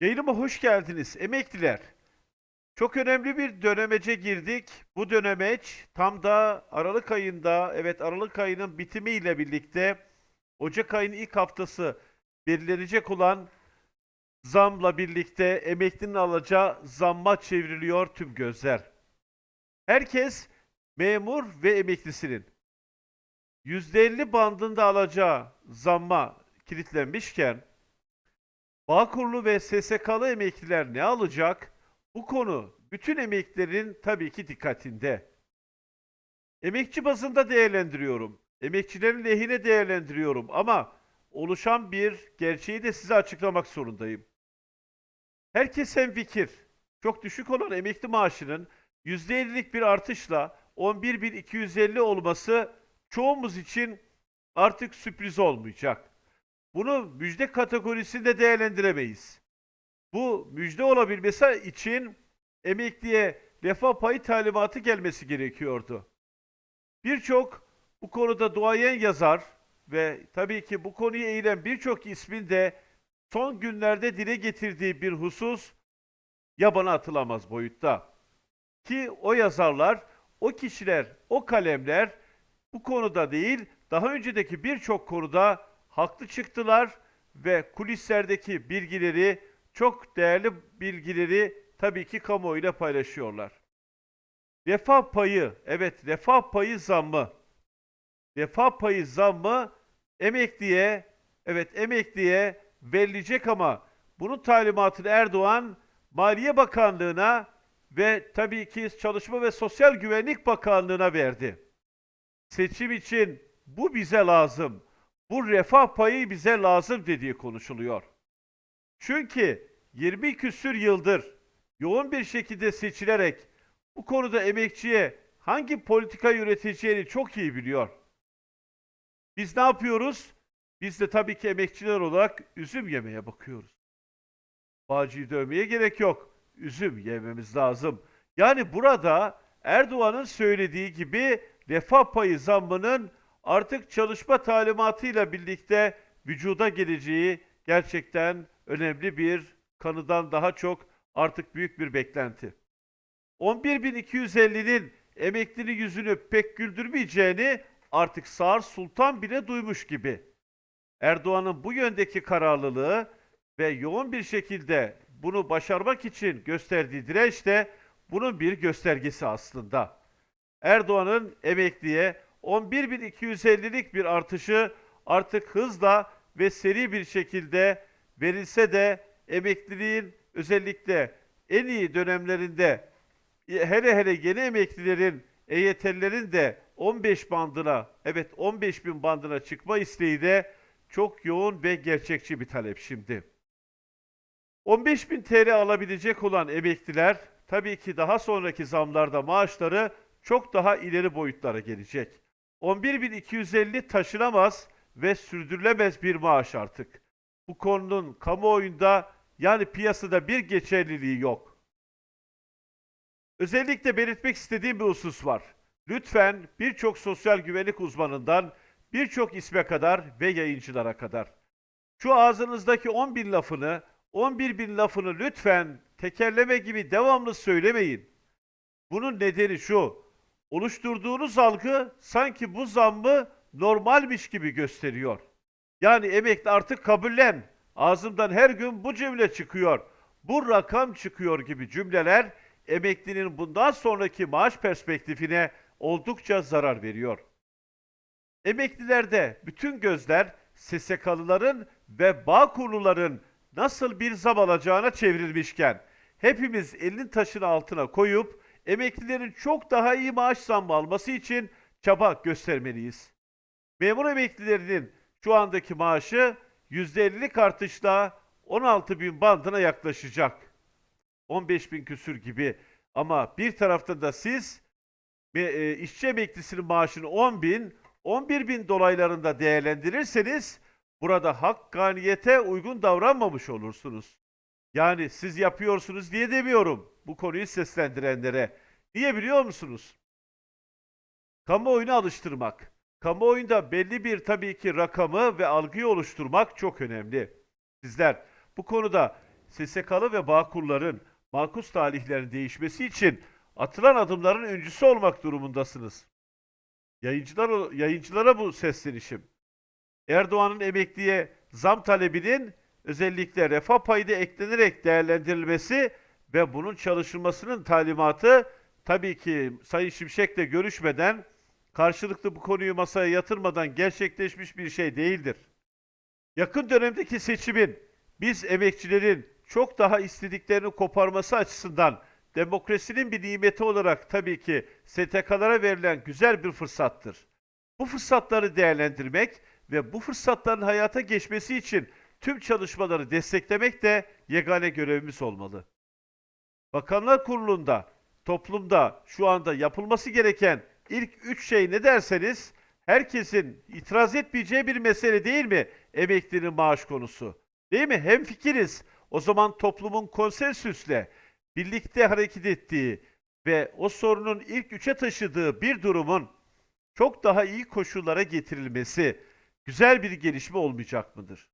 Yayınıma hoş geldiniz emekliler. Çok önemli bir dönemece girdik. Bu dönemeç tam da Aralık ayında, evet Aralık ayının bitimiyle birlikte Ocak ayının ilk haftası belirlenecek olan zamla birlikte emeklinin alacağı zamma çevriliyor tüm gözler. Herkes memur ve emeklisinin %50 bandında alacağı zamma kilitlenmişken Bağkurlu ve SSK'lı emekliler ne alacak? Bu konu bütün emeklilerin tabii ki dikkatinde. Emekçi bazında değerlendiriyorum. Emekçilerin lehine değerlendiriyorum ama oluşan bir gerçeği de size açıklamak zorundayım. Herkes hemfikir. Çok düşük olan emekli maaşının %50'lik bir artışla 11.250 olması çoğumuz için artık sürpriz olmayacak. Bunu müjde kategorisinde değerlendiremeyiz. Bu müjde olabilmesi için emekliye refah payı talimatı gelmesi gerekiyordu. Birçok bu konuda duayen yazar ve tabii ki bu konuyu eğilen birçok ismin de son günlerde dile getirdiği bir husus yabana atılamaz boyutta. Ki o yazarlar, o kişiler, o kalemler bu konuda değil, daha öncedeki birçok konuda haklı çıktılar ve kulislerdeki bilgileri, çok değerli bilgileri tabii ki kamuoyuyla paylaşıyorlar. Refah payı, evet refah payı zammı. Refah payı zammı emekliye, evet emekliye verilecek ama bunun talimatını Erdoğan Maliye Bakanlığı'na ve tabii ki Çalışma ve Sosyal Güvenlik Bakanlığı'na verdi. Seçim için bu bize lazım. Bu refah payı bize lazım dediği konuşuluyor. Çünkü 20 küsür yıldır yoğun bir şekilde seçilerek bu konuda emekçiye hangi politika yöneteceğini çok iyi biliyor. Biz ne yapıyoruz? Biz de tabii ki emekçiler olarak üzüm yemeye bakıyoruz. Bağcıyı dövmeye gerek yok. Üzüm yememiz lazım. Yani burada Erdoğan'ın söylediği gibi refah payı zammının artık çalışma talimatıyla birlikte vücuda geleceği gerçekten önemli bir kanıdan daha çok artık büyük bir beklenti. 11.250'nin emeklinin yüzünü pek güldürmeyeceğini artık Sağır Sultan bile duymuş gibi. Erdoğan'ın bu yöndeki kararlılığı ve yoğun bir şekilde bunu başarmak için gösterdiği direnç de bunun bir göstergesi aslında. Erdoğan'ın emekliye 11.250'lik bir artışı artık hızla ve seri bir şekilde verilse de emekliliğin özellikle en iyi dönemlerinde hele hele yeni emeklilerin EYT'lilerin de 15 bandına evet 15 bin bandına çıkma isteği de çok yoğun ve gerçekçi bir talep şimdi. 15 bin TL alabilecek olan emekliler tabii ki daha sonraki zamlarda maaşları çok daha ileri boyutlara gelecek. 11.250 taşınamaz ve sürdürülemez bir maaş artık. Bu konunun kamuoyunda yani piyasada bir geçerliliği yok. Özellikle belirtmek istediğim bir husus var. Lütfen birçok sosyal güvenlik uzmanından birçok isme kadar ve yayıncılara kadar. Şu ağzınızdaki 10 bin lafını, 11 bin lafını lütfen tekerleme gibi devamlı söylemeyin. Bunun nedeni şu, oluşturduğunuz algı sanki bu zammı normalmiş gibi gösteriyor. Yani emekli artık kabullen. Ağzımdan her gün bu cümle çıkıyor. Bu rakam çıkıyor gibi cümleler emeklinin bundan sonraki maaş perspektifine oldukça zarar veriyor. Emeklilerde bütün gözler SSK'lıların ve Bağkurluların nasıl bir zam alacağına çevrilmişken hepimiz elin taşın altına koyup emeklilerin çok daha iyi maaş zammı alması için çaba göstermeliyiz. Memur emeklilerinin şu andaki maaşı %50'lik artışla 16 bin bandına yaklaşacak. 15 bin küsür gibi. Ama bir taraftan da siz e, işçi emeklisinin maaşını 10 bin, 11 bin dolaylarında değerlendirirseniz burada hakkaniyete uygun davranmamış olursunuz. Yani siz yapıyorsunuz diye demiyorum bu konuyu seslendirenlere. Niye biliyor musunuz? Kamuoyunu alıştırmak. Kamuoyunda belli bir tabii ki rakamı ve algıyı oluşturmak çok önemli. Sizler bu konuda SSK'lı ve Bağkurların makus talihlerin değişmesi için atılan adımların öncüsü olmak durumundasınız. Yayıncılar, yayıncılara bu seslenişim. Erdoğan'ın emekliye zam talebinin özellikle refah payı da eklenerek değerlendirilmesi ve bunun çalışılmasının talimatı tabii ki Sayın Şimşek'le görüşmeden karşılıklı bu konuyu masaya yatırmadan gerçekleşmiş bir şey değildir. Yakın dönemdeki seçimin biz emekçilerin çok daha istediklerini koparması açısından demokrasinin bir nimeti olarak tabii ki STK'lara verilen güzel bir fırsattır. Bu fırsatları değerlendirmek ve bu fırsatların hayata geçmesi için tüm çalışmaları desteklemek de yegane görevimiz olmalı. Bakanlar Kurulu'nda, toplumda şu anda yapılması gereken ilk üç şey ne derseniz herkesin itiraz etmeyeceği bir mesele değil mi emeklinin maaş konusu? Değil mi? Hem fikiriz. O zaman toplumun konsensüsle birlikte hareket ettiği ve o sorunun ilk üçe taşıdığı bir durumun çok daha iyi koşullara getirilmesi güzel bir gelişme olmayacak mıdır?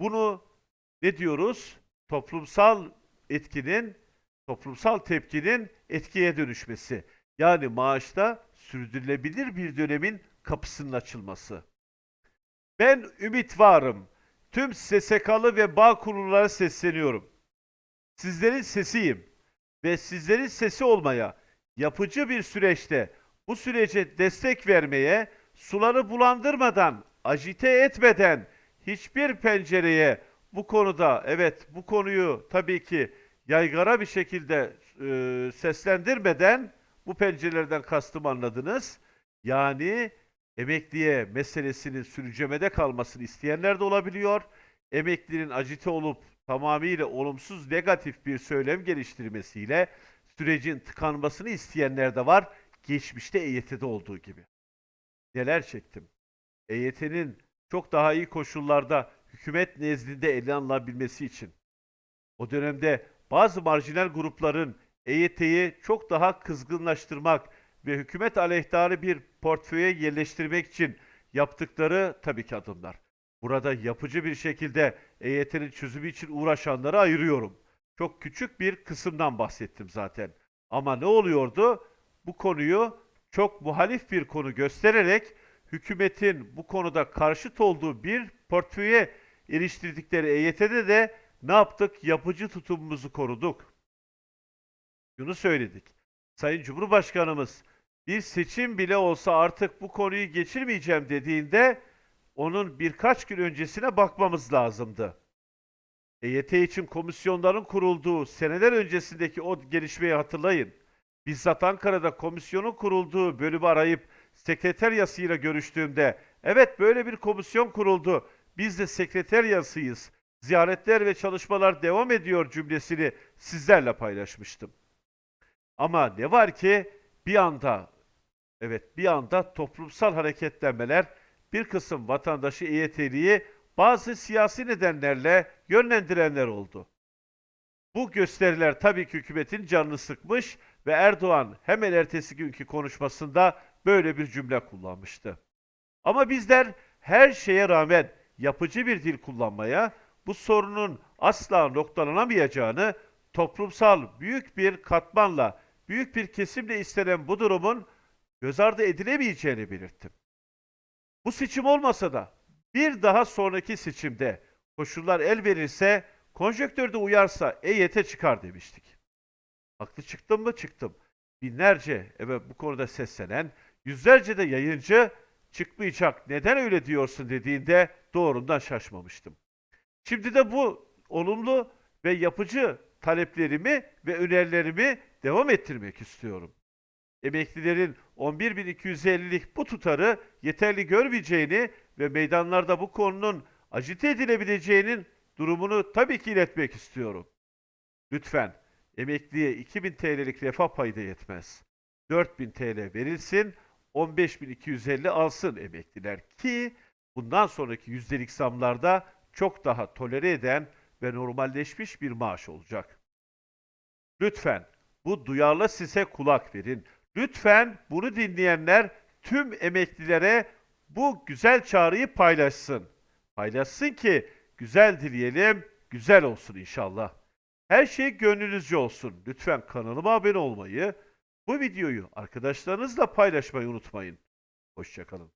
Bunu ne diyoruz? Toplumsal etkinin, toplumsal tepkinin etkiye dönüşmesi. Yani maaşta sürdürülebilir bir dönemin kapısının açılması. Ben ümit varım. Tüm SSK'lı ve bağ kurullara sesleniyorum. Sizlerin sesiyim ve sizlerin sesi olmaya, yapıcı bir süreçte bu sürece destek vermeye, suları bulandırmadan, ajite etmeden hiçbir pencereye bu konuda evet bu konuyu tabii ki yaygara bir şekilde e, seslendirmeden bu pencerelerden kastım anladınız. Yani emekliye meselesinin sürücemede kalmasını isteyenler de olabiliyor. Emeklinin acite olup tamamıyla olumsuz negatif bir söylem geliştirmesiyle sürecin tıkanmasını isteyenler de var. Geçmişte EYT'de olduğu gibi. Neler çektim. EYT'nin çok daha iyi koşullarda hükümet nezdinde ele alınabilmesi için. O dönemde bazı marjinal grupların EYT'yi çok daha kızgınlaştırmak ve hükümet aleyhtarı bir portföye yerleştirmek için yaptıkları tabii ki adımlar. Burada yapıcı bir şekilde EYT'nin çözümü için uğraşanları ayırıyorum. Çok küçük bir kısımdan bahsettim zaten. Ama ne oluyordu? Bu konuyu çok muhalif bir konu göstererek hükümetin bu konuda karşıt olduğu bir portföye eriştirdikleri EYT'de de ne yaptık? Yapıcı tutumumuzu koruduk. Şunu söyledik. Sayın Cumhurbaşkanımız bir seçim bile olsa artık bu konuyu geçirmeyeceğim dediğinde onun birkaç gün öncesine bakmamız lazımdı. EYT için komisyonların kurulduğu seneler öncesindeki o gelişmeyi hatırlayın. Bizzat Ankara'da komisyonun kurulduğu bölümü arayıp sekreteryasıyla görüştüğümde evet böyle bir komisyon kuruldu. Biz de sekreteryasıyız. Ziyaretler ve çalışmalar devam ediyor cümlesini sizlerle paylaşmıştım. Ama ne var ki bir anda evet bir anda toplumsal hareketlenmeler bir kısım vatandaşı EYT'liyi bazı siyasi nedenlerle yönlendirenler oldu. Bu gösteriler tabii ki hükümetin canını sıkmış ve Erdoğan hemen ertesi günkü konuşmasında böyle bir cümle kullanmıştı. Ama bizler her şeye rağmen yapıcı bir dil kullanmaya, bu sorunun asla noktalanamayacağını, toplumsal büyük bir katmanla, büyük bir kesimle istenen bu durumun göz ardı edilemeyeceğini belirttim. Bu seçim olmasa da bir daha sonraki seçimde koşullar el verirse, konjöktörde uyarsa EYT çıkar demiştik. Haklı çıktım mı? Çıktım. Binlerce evet bu konuda seslenen, yüzlerce de yayıncı çıkmayacak neden öyle diyorsun dediğinde doğrudan şaşmamıştım. Şimdi de bu olumlu ve yapıcı taleplerimi ve önerilerimi devam ettirmek istiyorum. Emeklilerin 11.250'lik bu tutarı yeterli görmeyeceğini ve meydanlarda bu konunun acite edilebileceğinin durumunu tabii ki iletmek istiyorum. Lütfen emekliye 2000 TL'lik refah payı da yetmez. 4000 TL verilsin, 15.250 alsın emekliler ki bundan sonraki yüzdelik zamlarda çok daha tolere eden ve normalleşmiş bir maaş olacak. Lütfen bu duyarlı sise kulak verin. Lütfen bunu dinleyenler tüm emeklilere bu güzel çağrıyı paylaşsın. Paylaşsın ki güzel dileyelim, güzel olsun inşallah. Her şey gönlünüzce olsun. Lütfen kanalıma abone olmayı, bu videoyu arkadaşlarınızla paylaşmayı unutmayın. Hoşçakalın.